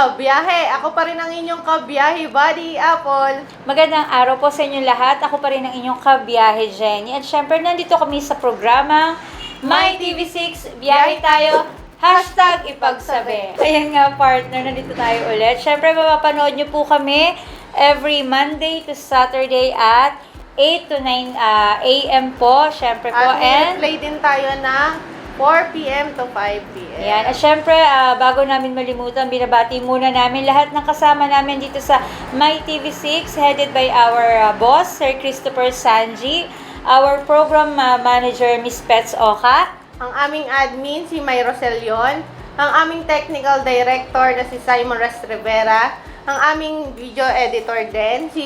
Kabiyahe. Ako pa rin ang inyong kabiyahe buddy, Apple. Magandang araw po sa inyo lahat. Ako pa rin ang inyong kabiyahe, Jenny. At syempre, nandito kami sa programa My TV6, biyahe tayo, hashtag ipagsabi. Ayan nga, partner, nandito tayo ulit. Syempre, mapapanood nyo po kami every Monday to Saturday at 8 to 9 ah, a.m. po. Syempre po. At And play din tayo ng 4 p.m. to 5 p.m. Ayan. At syempre, ah, bago namin malimutan, binabati muna namin lahat ng kasama namin dito sa My TV6, headed by our ah, boss, Sir Christopher Sanji, our program ah, manager, Miss Pets Oka, Ang aming admin, si May Roselion. Ang aming technical director na si Simon Rest Rivera. Ang aming video editor din, si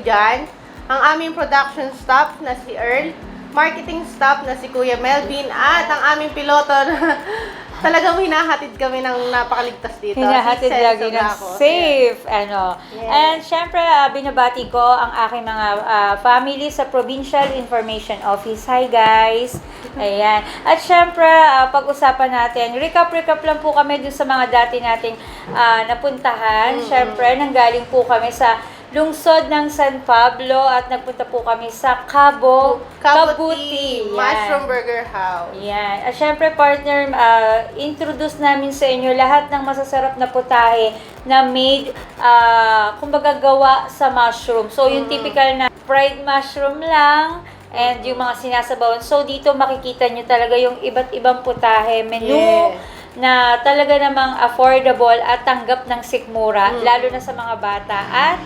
John. Ang aming production staff na si Earl. Marketing staff na si Kuya Melvin. At ang aming piloto na talagang hinahatid kami ng napakaligtas dito. hinahatid si lagi ng safe. Ano. Yes. And syempre, ah, binabati ko ang aking mga ah, family sa Provincial Information Office. Hi guys! Ayan. At syempre, ah, pag-usapan natin, recap-recap lang po kami dun sa mga dati nating ah, napuntahan. Syempre, nanggaling po kami sa lungsod ng San Pablo at nagpunta po kami sa Cabo, Kabuti. Mushroom Burger House. Yan. At syempre, partner, ah, introduce namin sa inyo lahat ng masasarap na putahe na made, ah, kumbaga gawa sa mushroom. So, yung typical na fried mushroom lang, and yung mga sinasabawan. So, dito makikita nyo talaga yung iba't ibang putahe, menu, Yes. na talaga namang affordable at tanggap ng sikmura, lalo na sa mga bata. At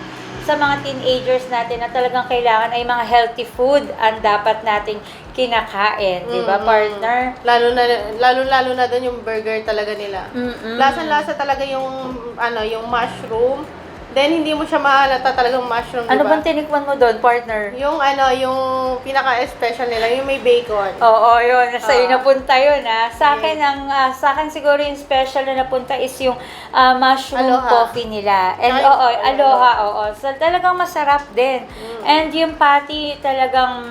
sa mga teenagers natin na talagang kailangan ay mga healthy food ang dapat nating kinakain, di ba, partner? Lalo na lalo lalo na doon yung burger talaga nila. Mm-mm. Lasa-lasa talaga yung ano, yung mushroom. Then hindi mo siya mahalata talagang mushroom, Ano ba? bang tinikman mo doon, partner? Yung ano, yung pinaka-special nila, yung may bacon. Oo, yun. Sa iyo Oo. napunta yun, ha. Sa akin, ang, ah, sa akin siguro yung special na napunta is yung ah, mushroom Aloha. coffee nila. And Ay, oo, aloha. aloha, oo. So, talagang masarap din. Mm. And yung patty, talagang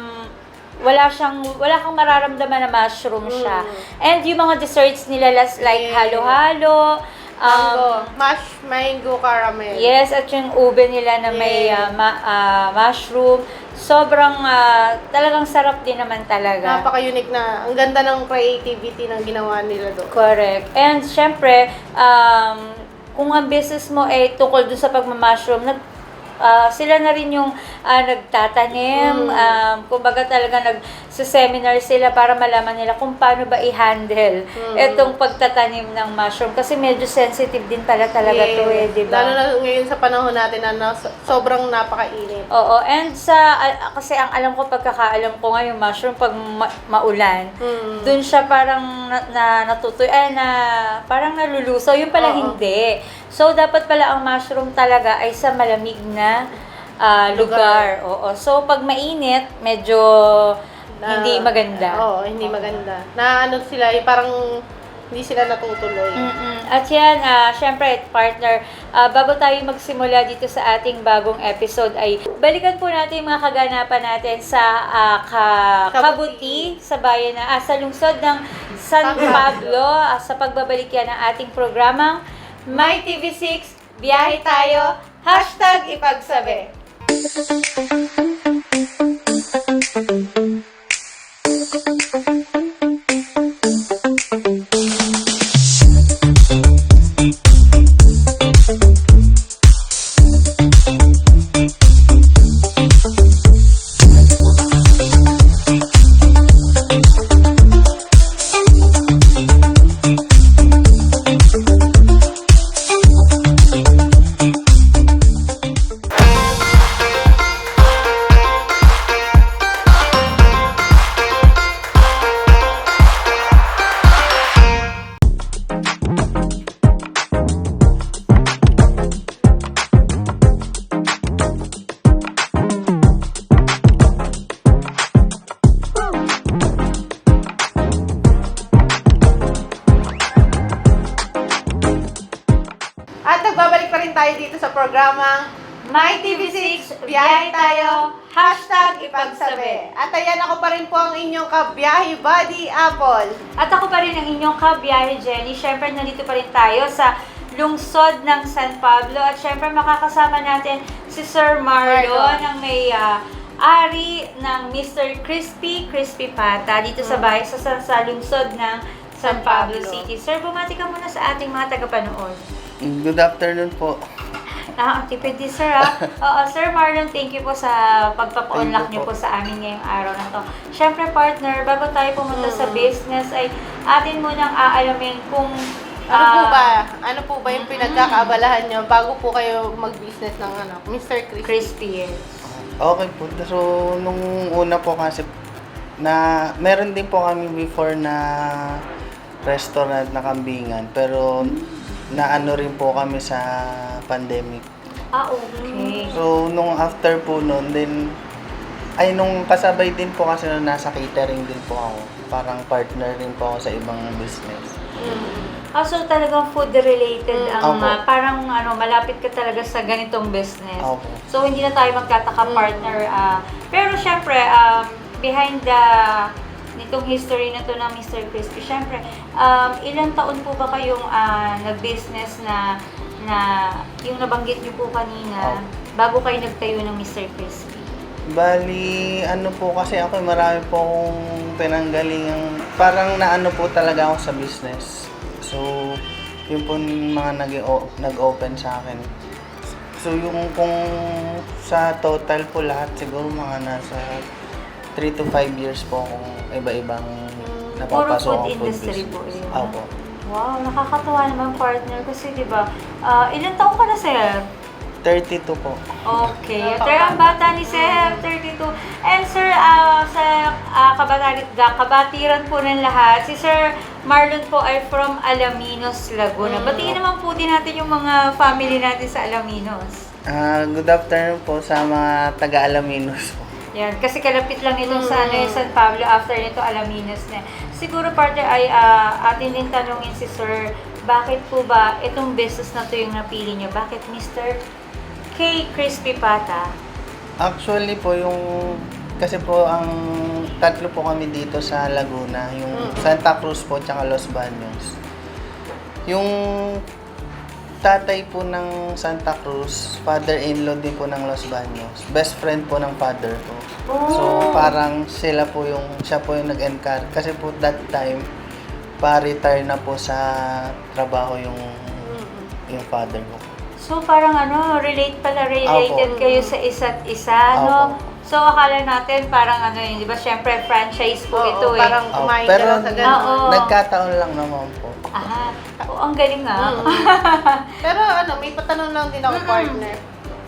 wala siyang wala kang mararamdaman na mushroom siya. And yung mga desserts nila las- like Mm. Yes. halo-halo, Mango. um, Mash mango caramel. Yes, at yung ube nila na may ah, ma- ah, mushroom, sobrang ah, talagang sarap din naman talaga. Napaka-unique na. Ang ganda ng creativity ng ginawa nila doon. Correct. And syempre, um, kung ang business mo ay tukol doon sa pagmamashroom, nag, ah, sila na rin yung ah, nagtatanim, Mm. um, kumbaga talaga nag-seminar sila para malaman nila kung paano ba i-handle Mm. itong pagtatanim ng mushroom. Kasi medyo sensitive din pala talaga to eh, di ba? Lalo na ngayon sa panahon natin na nas- sobrang napakainit. Oo, and sa, al- kasi ang alam ko, pagkakaalam ko nga yung mushroom, pag ma- maulan, Mm. dun siya parang na, na natutoy, ay na, parang nalulusaw. Yung pala Oo. hindi. So, dapat pala ang mushroom talaga ay sa malamig na ah, lugar. Oo. So, pag mainit, medyo Na- hindi maganda. Oo, hindi maganda. Na ano sila, yung parang hindi sila natutuloy. Mm-mm. At yan, ah, syempre, partner, ah, bago tayo magsimula dito sa ating bagong episode ay balikan po natin yung mga kaganapan natin sa ah, ka- Kabuti. Kabuti, sa bayan na, ah, sa lungsod ng San San Pablo, ah, sa pagbabalik yan ng ating programang My TV6, biyahe tayo, hashtag ipagsabi. TV6, biyahe tayo, hashtag ipagsabi. At ayan ako pa rin po ang inyong kabiyahe buddy, Apple. At ako pa rin ang inyong kabiyahe, Jenny. Siyempre, nandito pa rin tayo sa lungsod ng San Pablo. At siyempre, makakasama natin si Sir Marlo, Marlo. ng may ah, ari ng Mr. Crispy Crispy Pata dito sa bahay sa, sa, sa lungsod ng San San Pablo Pablo. City. Sir, bumati ka muna sa ating mga tagapanood. Good afternoon po. Ah, ang tipid din, sir, ah. Oo, Sir Marlon, thank you po sa pagpapa-unlock Thank niyo you po po. sa amin ngayong araw na to. Siyempre, partner, bago tayo pumunta sa business, ay atin munang aalamin kung... Ano po ah, ba? Ano po ba yung pinagkakaabalahan nyo bago po kayo mag-business ng ano, Mr. Chris? Crispy, yes. Okay po. So, nung una po kasi, na meron din po kami before na restaurant na kambingan. Pero, naano rin po kami sa pandemic. Ah, okay. So, nung after po nun, then, ay nung kasabay din po kasi nung nasa catering din po ako. Parang partner rin po ako sa ibang business. Ah, so talagang food-related Mm. ang Opo. ah, parang ano, malapit ka talaga sa ganitong business. Opo. So hindi na tayo magtataka partner. ah. pero syempre, um, behind the nitong history na to ng Mr. Crispy, syempre, um, ilang taon po ba kayong ah, nag-business na na yung nabanggit niyo po kanina Opo. bago kayo nagtayo ng Mr. Crispy? Bali, ano po kasi ako, marami po akong pinanggaling. Parang naano po talaga ako sa business. So, yun po yung mga nag- nag-open sa akin. So, yung kung sa total po lahat, siguro mga nasa 3 to 5 years po akong iba-ibang Puro napapasok food industry po yun. Opo. Wow, nakakatuwa naman partner kasi 'di ba? ah, ilang taon ka na sir? 32 po. Okay. Sir, ang bata ni Sir, 32. And Sir, ah, sa uh, kabatiran, kabatiran po ng lahat, si Sir Marlon po ay from Alaminos, Laguna. Batiin naman po din natin yung mga family natin sa Alaminos. Ah, good afternoon po sa mga taga-Alaminos po. Yan, kasi kalapit lang itong sa ano, yung San Pablo, after nito Alaminos na. Siguro partner ay ah, atin din tanungin si Sir, bakit po ba itong business na to yung napili niyo? Bakit Mr. K. Crispy Pata? Actually po, yung... Kasi po, ang tatlo po kami dito sa Laguna. Yung Santa Cruz po, tsaka Los Baños. Yung tatay po ng Santa Cruz, father-in-law din po ng Los Baños. Best friend po ng father ko. So, parang sila po yung... Siya po yung nag-encourage. Kasi po that time, pa-retire na po sa trabaho yung yung father ko. So parang ano, relate pala, related Opo. kayo sa isa't isa, no? Opo. So akala natin parang ano yun, di ba? Siyempre franchise po Oo, ito eh. parang Oh, kumain pero ka lang sa ganun. Oo. nagkataon lang naman po. Ah, oh, ang galing ah. Mm. pero ano, may patanong lang din ako, partner.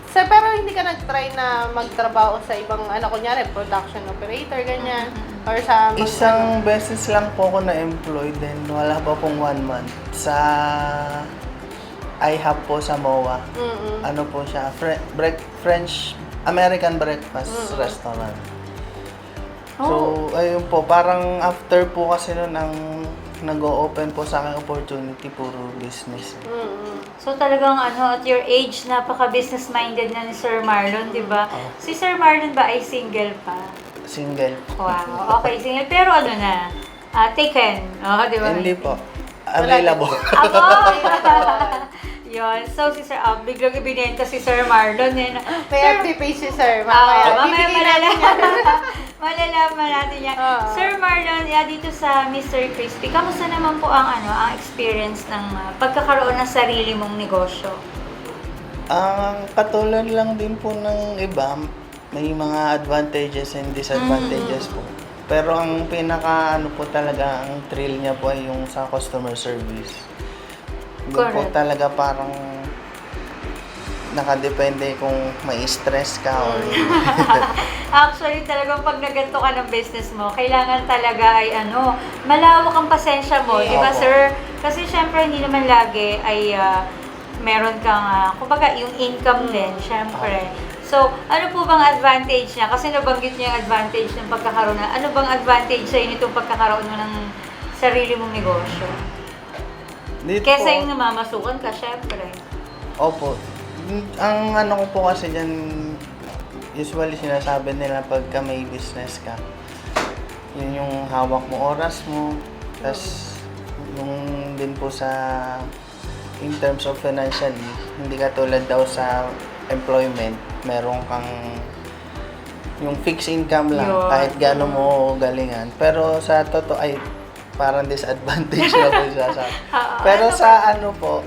Sir, pero hindi ka nag-try na magtrabaho sa ibang, ano, kunyari, production operator, ganyan. Or sa... mag- Isang beses lang po ako na-employed then wala pa pong one month. Sa IHOP po sa MOA. Mm-mm. Ano po siya? Fre- break- French American breakfast restaurant. So, ayun po, parang after po kasi nun ang nag-o-open po sa akin opportunity, puro business. Mm-mm. So talagang ano, at your age, napaka-business minded na ni Sir Marlon, di ba? Si Sir Marlon ba ay single pa? Single. Wow, okay, single. Pero ano na, ah, taken. Oh, di ba? Hindi po. Available. Ako! Yun. So, si Sir, ah, biglang ibinenta si Sir Marlon. Eh. May FB page si Sir, mamaya. mamaya Bibigyan natin malalaman. malalaman natin yan. Oo. Sir Marlon, yeah, dito sa Mr. Crispy, kamusta naman po ang ano, ang experience ng ah, pagkakaroon ng sarili mong negosyo? Ang katulad lang din po ng iba, may mga advantages and disadvantages po. Pero ang pinaka ano po talaga, ang thrill niya po ay yung sa customer service. Doon po Correct. talaga parang nakadepende kung may stress ka or Actually, talagang pag naganto ka ng business mo, kailangan talaga ay ano, malawak ang pasensya mo, di ba Opo. sir? Kasi syempre, hindi naman lagi ay ah, meron kang, ah, kumbaga, yung income din, syempre. So, ano po bang advantage niya? Kasi nabanggit niya yung advantage ng pagkakaroon na, ano bang advantage sa'yo nitong pagkakaroon mo ng sarili mong negosyo? Dito Kesa po, yung namamasukan ka, syempre. Opo. Ang ano ko po kasi dyan, usually sinasabi nila pagka may business ka, yun yung hawak mo oras mo, tas yung din po sa in terms of financially, hindi ka tulad daw sa employment, meron kang yung fixed income lang, Yun. kahit gaano mo galingan. Pero sa totoo, ay parang disadvantage na po siya sa Oo, Pero ano sa ano po,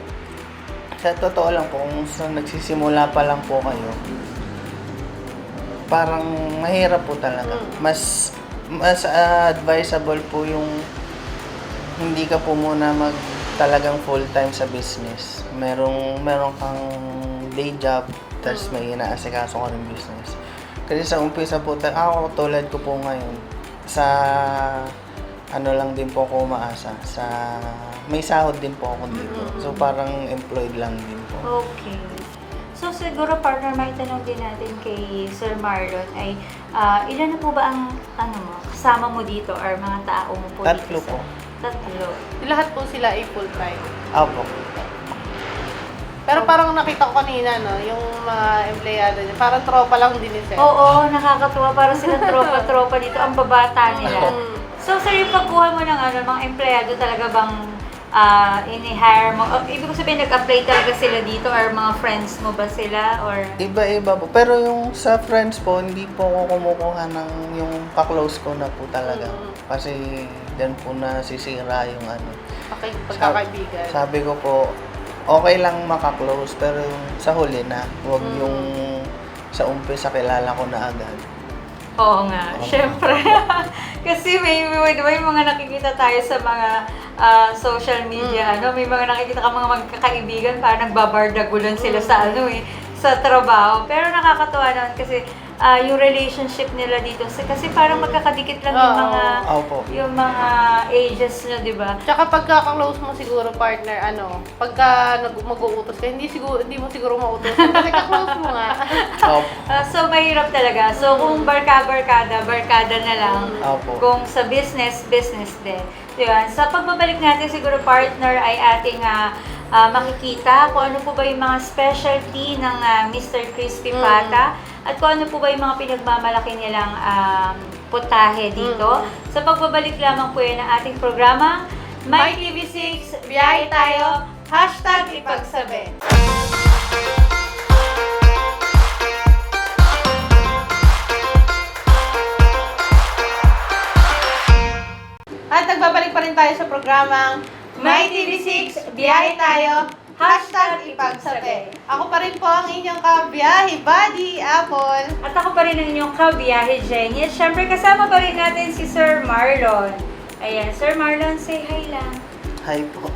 sa totoo lang po, kung sa nagsisimula pa lang po kayo, parang mahirap po talaga. Mas mas ah, advisable po yung hindi ka po muna mag talagang full time sa business. Merong meron kang day job, tapos may inaasikaso ka ng business. Kasi sa umpisa po, ako tulad ko po ngayon, sa ano lang din po ako umaasa, sa may sahod din po ako dito. So parang employed lang din po. Okay. So siguro partner, may tanong din natin kay Sir Marlon ay ah, ilan na po ba ang ano mo, kasama mo dito or mga tao mo po Tatlo dito? sa- po. Tatlo. Lahat po sila ay full time. Apo. Pero parang nakita ko kanina, no, yung mga empleyado niya, parang tropa lang din ni Sir. Oo, nakakatuwa. Parang silang tropa-tropa dito. Ang babata nila. Mm. So, sir, yung pagkuha mo ng ano, mga empleyado talaga bang ah, ini-hire mo? Oh, ibig ko sabihin, nag-apply talaga sila dito or mga friends mo ba sila? Or... Iba-iba po. Pero yung sa friends po, hindi po ako kumukuha ng yung kaklose ko na po talaga. Kasi dyan po nasisira yung ano. Paki- Pagkakaibigan. Sabi ko po, okay lang makaklose, pero yung sa huli na, huwag yung sa umpisa kilala ko na agad. Oo nga, syempre. Kasi may, may, may mga nakikita tayo sa mga ah, social media, ano, may mga nakikita ka mga magkakaibigan, parang nagbabardagulan sila sa ano eh, sa trabaho. Pero nakakatuwa naman kasi ah, yung relationship nila dito, kasi- kasi parang magkakadikit lang yung Oo. mga Opo. yung mga ages nyo, di ba? Tsaka pagka-close mo siguro partner, ano, pagka nag- mag-uutos ka, hindi siguro hindi mo siguro mautos kasi ka-close mo nga. Opo. Ah, so, mahirap talaga. So, kung barka-barkada, barkada na lang. Opo. Kung sa business, business din. Diba? Sa pagbabalik natin, siguro partner ay ating ah, ah, makikita kung ano po ba yung mga specialty ng ah, Mr. Crispy Pata at kung ano po ba yung mga pinagmamalaki nilang um, putahe dito. Sa pagbabalik lamang po yan ng ating programa, My TV6, biyahe tayo, hashtag ipagsabi. At nagbabalik pa rin tayo sa programang My TV6, biyahe tayo, hashtag ipagsabi. Ako pa rin po ang inyong kabiyahe, Buddy Apple. At ako pa rin ang inyong kabiyahe, Jenny. At syempre, kasama pa rin natin si Sir Marlon. Ayan, Sir Marlon, say hi lang. Hi po.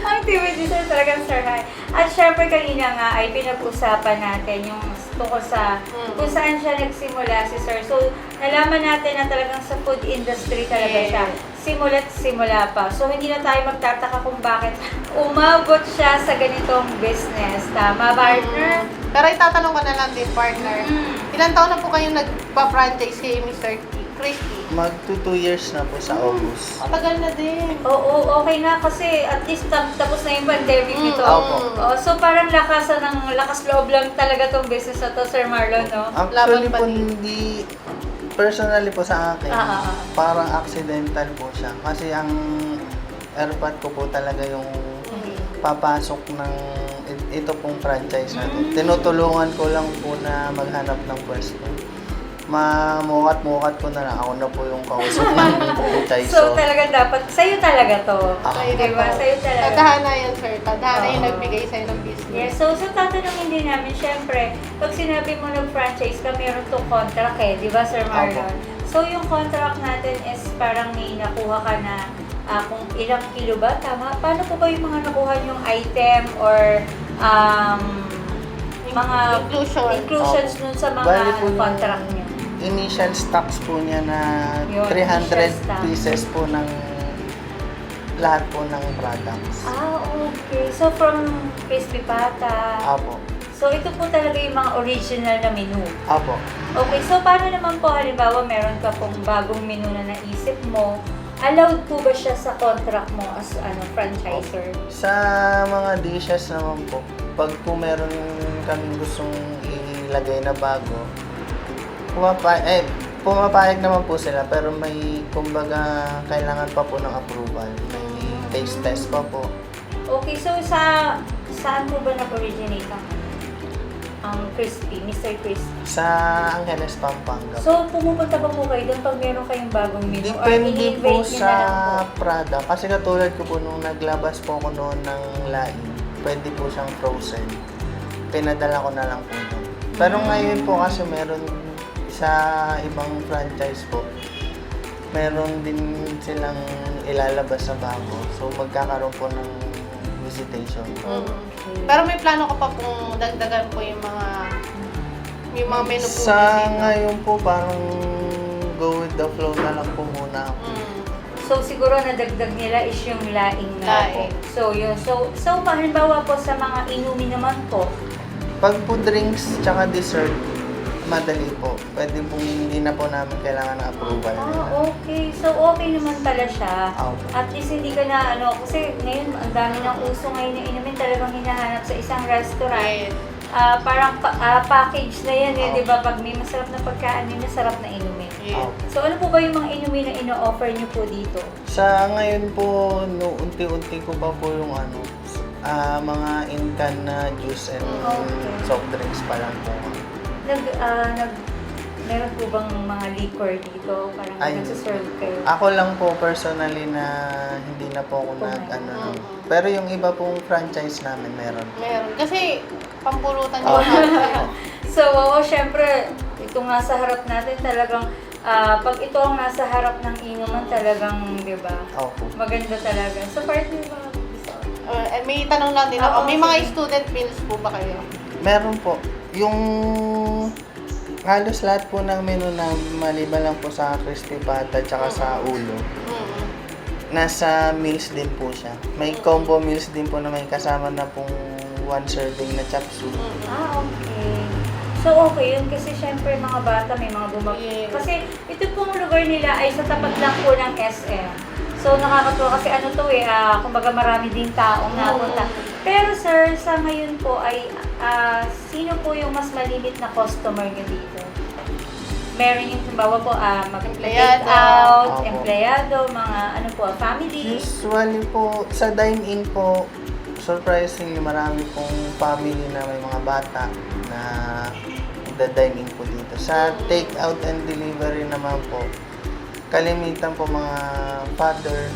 Ang timid ni Sir talagang Sir hi. At syempre, kanina nga ay pinag-usapan natin yung tungkol sa Mm. kung saan siya nagsimula si Sir. So, nalaman natin na talagang sa food industry talaga Yes. siya. Simula't simula pa. So, hindi na tayo magtataka kung bakit umabot siya sa ganitong business. Tama, partner? Pero itatanong ko na lang din, partner. Mm. Ilan taon na po kayong nagpa-franchise kay Mr. Crispy? Mag 2 years na po sa August. Matagal na din. Oo, okay na kasi at least tap- tapos na yung pandemic Mm, nito. Opo. Oo, so parang lakasan ng lakas loob lang talaga tong business na to, Sir Marlon, no? Actually Laban pa po, hindi personally po sa akin, Ah, ah, ah. parang accidental po siya. Kasi ang airpot ko po talaga yung papasok ng ito pong franchise na to. Tinutulungan ko lang po na maghanap ng pwesto. Mamukat-mukat ko na lang. Ako na po yung kausap ng franchise. So talaga dapat, sa'yo talaga to. Ah. Sa'yo na Diba? to. Sa'yo talaga. Tadhana yan, sir. Tadhana yung Oo. nagbigay sa'yo ng business. Yes, so sa tatanungin din namin, syempre, pag sinabi mo nag-franchise ka, meron tong contract eh, di ba Sir Marlon? So yung contract natin is parang may nakuha ka na ah, kung ilang kilo ba, tama? Paano po ba yung mga nakuha yung item or um, mga Inclusion. inclusions nun sa mga Bali po yung- contract niyo? Initial stocks po niya na Yun, 300 initial stock. pieces po ng lahat po ng products. Ah, okay. So from Crispy Pata. Apo. So ito po talaga yung mga original na menu. Apo. Okay, so paano naman po halimbawa meron ka pong bagong menu na naisip mo allowed po ba siya sa contract mo as ano franchisor? Sa mga dishes naman po, pag po meron kaming gustong ilagay na bago, pumapa eh, pumapayag naman po sila pero may kumbaga kailangan pa po ng approval. May taste test pa po. Okay, so sa saan po ba nag-originate ang ang crispy, Mr. Crispy? Sa Angeles, Pampanga. So, pumupunta ba po kayo doon pag meron kayong bagong menu? Or Depende ini-invite po sa? Prada. Kasi katulad ko po nung naglabas po ako noon ng laing, pwede po siyang frozen. Pinadala ko na lang po noon. Pero Mm. ngayon po kasi meron sa ibang franchise po, meron din silang ilalabas sa bago. So magkakaroon po ng visitation. Mm. Pero may plano ka pa kung dagdagan po yung mga yung mga menu po Sa dito. ngayon po parang go with the flow na lang po muna ako. Mm. So, siguro nadagdag nila is yung laing na Laing. So, yun. So, so halimbawa po sa mga inumin naman po, Pag po drinks tsaka dessert, madali po. Pwede po hindi na po namin kailangan ng approval nila. ah, okay. So, okay naman pala siya. Opo. At least hindi ka na ano, kasi ngayon ang dami ng uso ngayon na inumin talagang hinahanap sa isang restaurant. Right. Ah, parang pa- ah, package na yan eh, Oo. di ba? Pag may masarap na pagkaan, may masarap na inumin. Yeah. Opo. So, ano po ba yung mga inumin na ino-offer niyo po dito? Sa ngayon po, no, unti-unti ko pa po yung ano, ah, mga in-can na juice and Okay. soft drinks pa lang po. Nag, ah, nag, meron po bang mga liquor dito? Parang Ay. nagsaserve kayo? Ako lang po personally na hindi na po ako nag ano. Mm. Pero yung iba pong franchise namin meron. Meron. Kasi pampulutan yung mga So, oo, syempre, ito nga sa harap natin talagang, ah, pag ito ang nasa harap ng inuman talagang, di ba, Opo. maganda talaga. So, partner ba? Uh, eh, may tanong lang din ako. Oo, May mga student meals po ba kayo? Meron po. Yung halos lahat po ng menu na maliban lang po sa crispy pata tsaka sa ulo. Mm. Nasa meals din po siya. May combo meals din po na may kasama na pong one serving na chop suey. Ah, okay. So, okay yun kasi syempre mga bata may mga bumag... Yes. Kasi ito pong lugar nila ay sa tapat lang po ng SM. So, nakakatuwa kasi ano to eh, ah, kumbaga marami din taong napunta. Pero sir, sa ngayon po ay, ah, sino po yung mas malimit na customer nyo dito? Meron yung halimbawa po, ah, mag-take Empleyado. out, Opo. empleyado, mga ano po, family. Usually po, sa dine-in po, surprisingly marami pong family na may mga bata na nagda-dine-in po dito. Sa take-out and delivery naman po, kalimitan po mga father,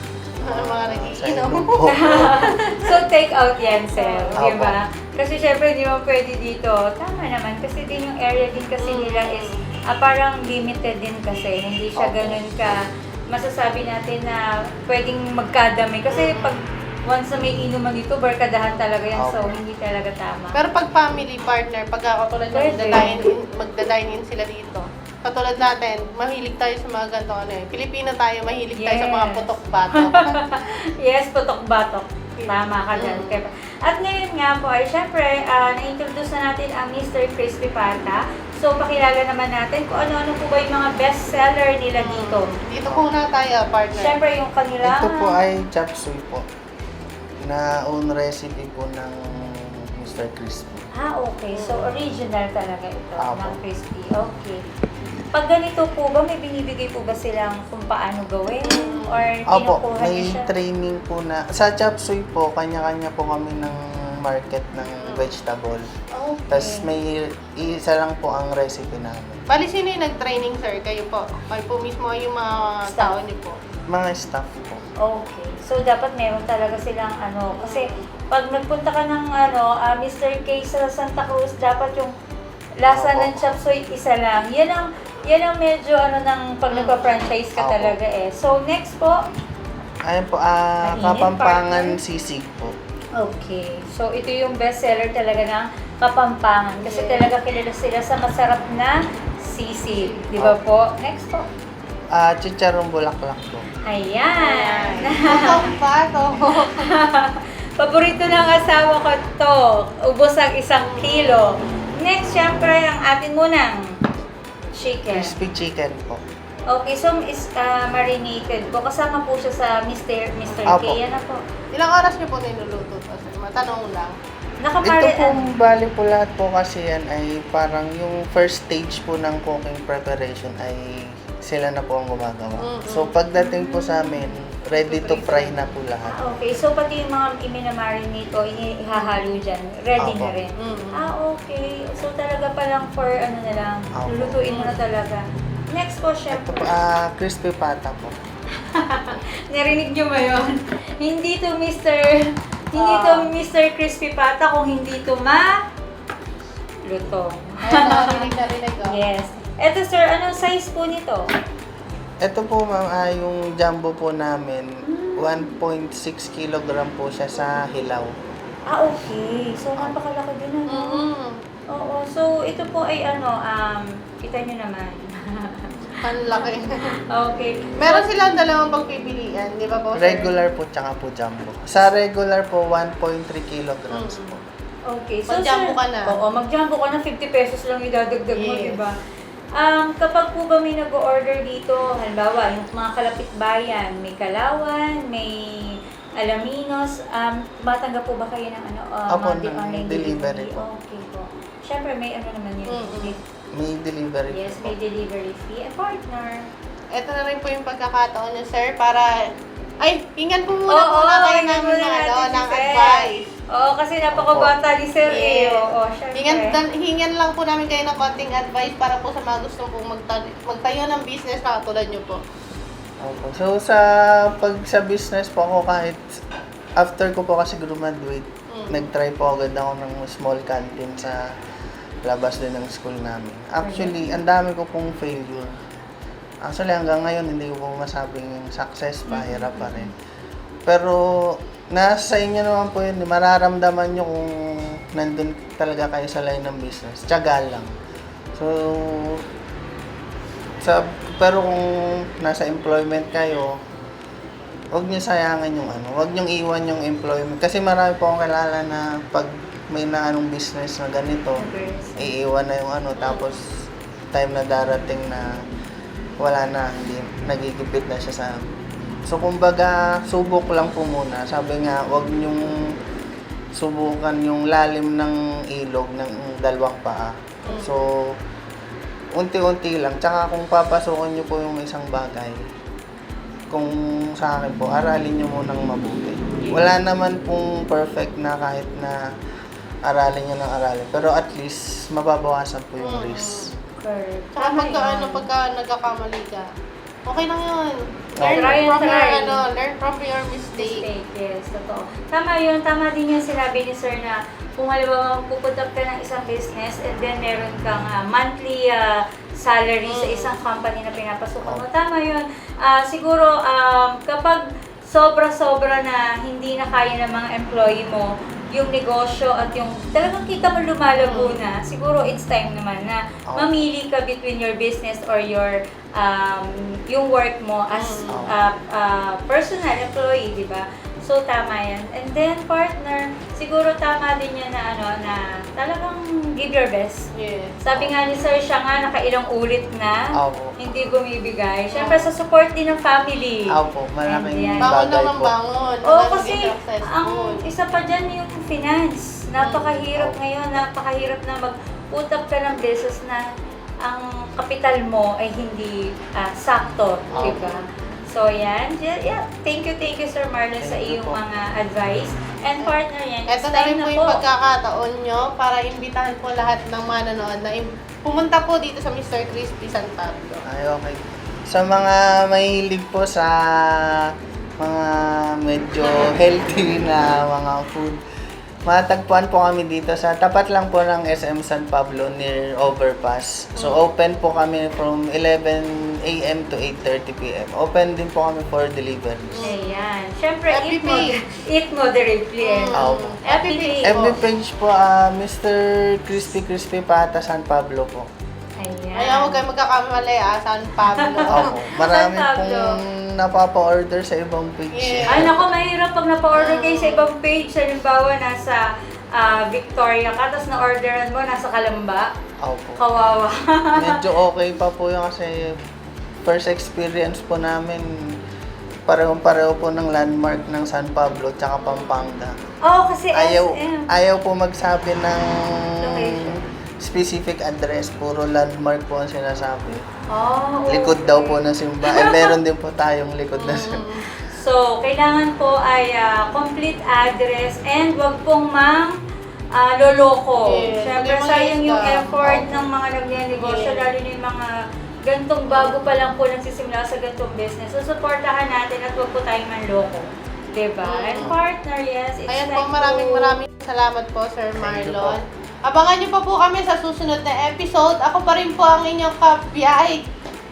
Ano, mga sa nagiinom. inom po. So, take out yan, sir. Opo. Di ba? Kasi syempre, di mo pwede dito. Tama naman. Kasi din yung area din kasi nila is ah, parang limited din kasi. Hindi siya Opo. ganun ka masasabi natin na pwedeng magkadami. Kasi pag once na may inuman dito, barkadahan talaga yan. So, hindi talaga tama. Pero pag family partner, pag ako tulad ng Pwede. magda-dine in, magda-dine in sila dito. Katulad natin, mahilig tayo sa mga ganito ano eh. Pilipino tayo, mahilig tayo sa mga Yes. putok-batok. yes, putok-batok. Tama ka dyan. Mm. At ngayon nga po ay syempre, ah, na-introduce na natin ang Mr. Crispy Pata. So, pakilala naman natin kung ano-ano po ba yung mga best seller nila dito. Dito muna tayo, partner. Siyempre, yung kanila... Ito po ay chop suey po, na own recipe po ng Mr. Crispy. Ah, okay. So, original talaga ito, Apo. ng crispy. Okay. Pag ganito po ba, may binibigay po ba silang kung paano gawin? Or Opo, kinukuha may niyo siya? training po na, sa chop suey po, kanya-kanya po kami ng market ng vegetable. Okay. Tapos may isa lang po ang recipe namin. Bali, sino yung nag-training, sir? Kayo po. Kayo po mismo yung mga Staff. tao niyo po. Mga staff po. Okay. So, dapat meron talaga silang ano, kasi pag nagpunta ka ng ano, ah, Mr. K sa Santa Cruz, dapat yung lasa ng chop suey isa lang. Yan ang, yan ang medyo ano ng pag nagpa-franchise ka Opo. talaga eh. So, next po, Ayun po, ah, Mainit, Kapampangan partner. sisig po. Okay. So, ito yung best seller talaga ng Kapampangan. Kasi talaga kilala sila sa masarap na sisig. Di ba po? Next po. Ah, chicharong bulaklak po. Ayan. Putok-batok. Paborito ng asawa ko to. Ubos ang isang kilo. Next, syempre, ang atin munang chicken. Crispy chicken po. Okay, so is ah, marinated po. Kasama po siya sa Mr. Mr. K. Apo. Yan na po. Ilang oras niyo po niluluto to? Matanong lang. Ito Nakamari... po, bali po lahat po kasi yan ay parang yung first stage po ng cooking preparation ay sila na po ang gumagawa. Mm-mm. So pagdating po sa amin, ready to fry na po lahat. Ah, okay. So, pati yung mga iminamarinate o ihahalo dyan, ready na Apo. rin. Mm. Ah, okay. So, talaga palang for ano na lang, Apo. lulutuin mo na talaga. Next po, chef. Ito po, ah, crispy pata po. Narinig nyo ba yun? hindi to Mr. Hindi to Mr. Crispy Pata kung hindi to ma... Luto. Ayun, narinig na rinig ko. yes. Eto sir, anong size po nito? Ito po ma'am, ah, yung jumbo po namin, 1.6 kilogram po siya sa hilaw. Ah, okay. So, napakalaki din ano. Mm-mm. Oo. So, ito po ay ano, um, kita nyo naman. Ang laki. okay. Meron silang dalawang pagpipilian, di ba po? sir? Regular po tsaka po jumbo. Sa regular po, 1.3 kilograms po. Okay. So, Mag-jumbo ka na. Oo, mag-jumbo ka na. 50 pesos lang idadagdag mo, Yes. di ba? Um, kapag po ba may nag-order dito, halimbawa, yung mga kalapit bayan, may Kalawan, may Alaminos, um, matanggap po ba kayo ng ano, uh, Apo, ng online delivery po. Okay po. Siyempre, may ano naman yun. Mm-mm. May delivery Yes, po. may delivery fee. And partner. Ito na rin po yung pagkakataon niyo, sir, para... Ay, hingan po muna Oo, muna kayo hingan ng, muna ano, natin si ng Sir. advice. Oo, kasi napakabata ni Sir eh. Oo, syempre. Hingan, dan- hingan lang po namin kayo ng konting advice para po sa mga gusto pong magta- magtayo ng business na katulad niyo po. Opo. So sa pag sa business po ako kahit after ko po kasi graduate, Mm. nag-try po agad ako ng small canteen sa labas din ng school namin. Actually, ang dami ko pong failure. Actually, hanggang ngayon, hindi ko po masabing success pa, hirap pa rin. Pero, nasa inyo naman po yun, mararamdaman nyo kung nandun talaga kayo sa line ng business. Tiyaga lang. So, sa, pero kung nasa employment kayo, huwag niyo sayangin yung ano, huwag niyo iwan yung employment. Kasi marami po akong kilala na pag may na anong business na ganito, iiwan na yung ano, tapos time na darating na wala na, hindi, nagigipit na siya sa So, kumbaga, subok lang po muna. Sabi nga, huwag niyong subukan yung lalim ng ilog ng dalawang paa. So, unti-unti lang. Tsaka kung papasukin niyo po yung isang bagay, kung sa akin po, aralin niyo munang mabuti. Wala naman pong perfect na kahit na aralin niyo ng aralin. Pero at least, mababawasan po yung Mm. risk. Correct. Tsaka pagka, ano, pagka nagkakamali ka, okay lang yun. Learn Try and from your, try. ano, learn from your mistake. Mistake, yes, totoo. Tama yun, tama din yung sinabi ni Sir na kung halimbawa puput up ka ng isang business and then meron kang ah, monthly ah, salary sa Mm. isang company na pinapasukan mo. Tama yun. Ah, siguro, um, kapag sobra-sobra na hindi na kaya ng mga employee mo yung negosyo at yung talagang kita mo lumalago na, siguro it's time naman na Oo. mamili ka between your business or your um, yung work mo as Mm. uh, uh, personal employee, di ba? So, tama yan. And then, partner, siguro tama din yan na ano, na talagang give your best. Yes. Sabi nga ni Sir, siya nga nakailang ulit na Opo. hindi bumibigay. Siyempre, sa support din ng family. Opo, malaking Ayan. Bangon bagay ng po. bangon. Oo, Para kasi successful. ang isa pa dyan yung finance. Napakahirap ngayon, napakahirap na mag-put up ka ng business na ang kapital mo ay hindi ah, sakto, di ba? So, yan. Yeah, yeah. Thank you, thank you, Sir Marlon, sa Thank iyong po. mga advice. And partner yan. Ito na rin po yung pagkakataon nyo para imbitahan po lahat ng manonood na im- pumunta po dito sa Mr. Crispy San Pablo. Ay, okay. Sa mga mahilig po sa mga medyo healthy na mga food, matagpuan po kami dito sa tapat lang po ng SM San Pablo near Overpass. So open po kami from 11 a.m. to 8.30 p.m. Open din po kami for deliveries. Ayan. Siyempre, Happy eat, moder- eat moderately. eh. Mm. Opo. Happy page page po, ah, Mr. Crispy Crispy Pata San Pablo po. Ayan. Kaya huwag kayo magkakamali ah, San Pablo. Opo. Marami San Pablo. pong napapa-order sa ibang page. Yeah. Ay, nako, mahirap pag napa-order kayo sa ibang page. Halimbawa, nasa ah, Victoria ka, tapos na-orderan mo, nasa Kalamba. Opo. Kawawa. Medyo okay pa po yun kasi first experience po namin, pareho-pareho po ng landmark ng San Pablo tsaka Pampanga. Oh, kasi Ayaw, SM. ayaw po magsabi ng Location. Specific address, puro landmark po ang sinasabi. Oh, Likod daw po ng simba. Eh, meron din po tayong likod na simba. So, kailangan po ay ah, complete address and wag pong mang ah, loloko. Yes, Siyempre, huwag yung sayang yung mga effort ng mga nagnenegosyo, Yes. lalo na yung mga gantong bago pa lang po nagsisimula sa gantong business. So, supportahan natin at wag po tayong manloko. Diba? And partner, yes. It's Ayan like po, maraming to- maraming salamat po, Sir Thank you Marlon. Abangan niyo pa po kami sa susunod na episode. Ako pa rin po ang inyong kabiyahe,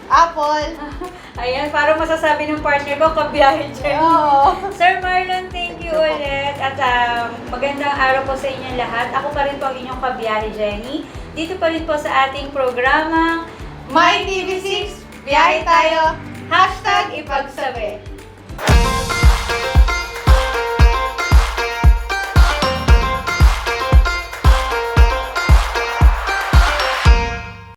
Apple. Ayan, parang masasabi ng partner ko, kabiyahe dyan. Oo. Sir Marlon, thank you ulit. At um, magandang araw po sa inyong lahat. Ako pa rin po ang inyong kabiyahe, Jenny. Dito pa rin po sa ating programa, My TV6, biyahe tayo. Hashtag ipagsabi.